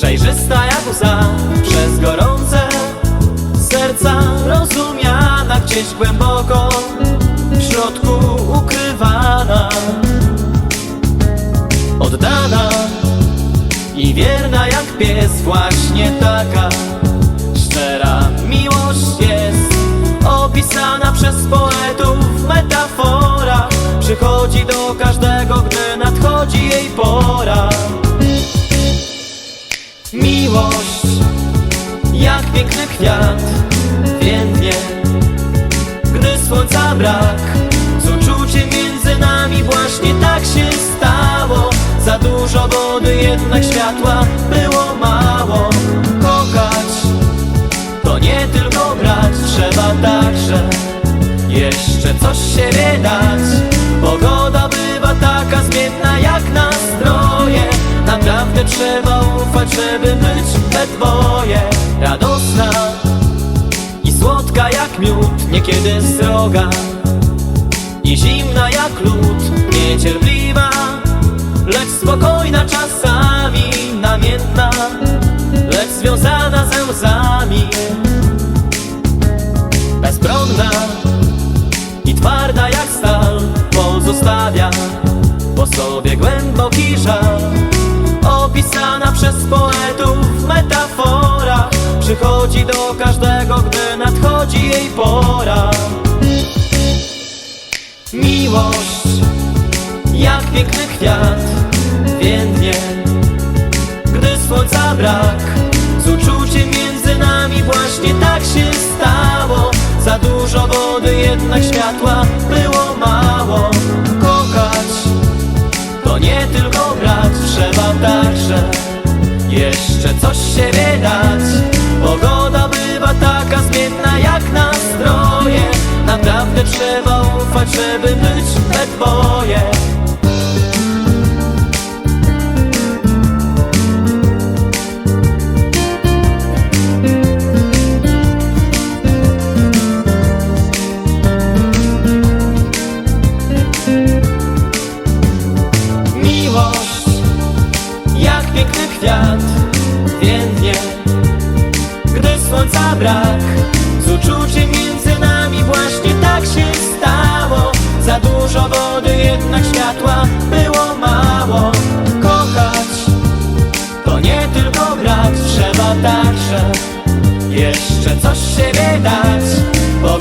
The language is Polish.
Przejrzysta jak łza Przez gorące serca Rozumiana gdzieś głęboko W środku ukrywana. Oddana i wierna jak pies Właśnie taka szczera miłość jest. Opisana przez poetów w metaforach Przychodzi do każdego, gdy nadchodzi jej pora. Miłość jak piękny kwiat. Więdnie, gdy słońca brak Z uczuciem między nami właśnie tak się stało. Za dużo wody, jednak światła było mało. Kochać to nie tylko brać Trzeba także jeszcze coś siebie dać. Pogoda bywa taka zmienna jak nastroje. Naprawdę trzeba ufać, żeby być we dwoje Radosna i słodka jak miód Niekiedy sroga i zimna jak lód Niecierpliwa, lecz spokojna czasami Namiętna, lecz związana ze łzami. Bezbronna i twarda jak stal Pozostawia po sobie głęboki żal Opisana przez poetów Przychodzi do każdego, gdy nadchodzi jej pora. Miłość jak piękny kwiat Więdnie, gdy słońca brak Z uczuciem między nami właśnie tak się stało. Za dużo wody, jednak światła było mało. Kochać to nie tylko brać Trzeba także jeszcze coś siebie dać trzeba ufać, żeby być we dwoje Miłość jak piękny kwiat Więdnie, gdy słońca brak Z uczuciem można także jeszcze coś siebie dać, bo